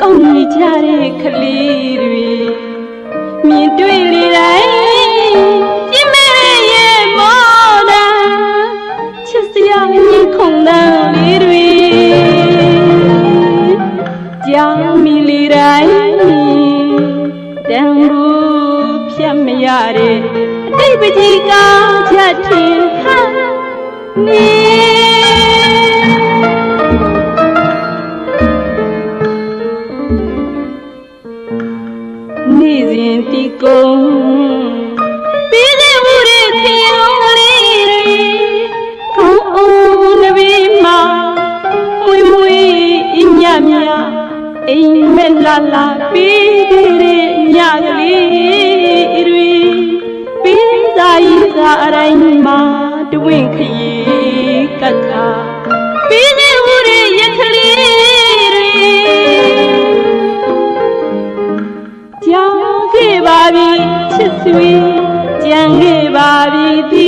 ကောင်းနေကြတဲ့ကလေးတွေမြင်တွေ့လေတိုင်းပြင်းမဲ့ရဲ့မော်တာချစ်စရာရင်ခုန်တန်းလေးတွေကြောင်မီလေတိုင်းတန်ဖို့ဖြတ်မရတဲ့အတိတ်ပကြီးကချက်ထင်ဟာနေ စဉ်တီကုံပြီးတဲ့ဝရခေရောလေးတွေခေါင်းအောင်နဘီမှာမွေမွေအညမြအိမ်မက်လာလာပြီးတဲ့ညကလေးတွေပြီးသာဤသာအတိုင်းမှာတဝင့်ခရီး ပါပြီချစ်ဆွေကြံခဲ့ပါပြီဒီ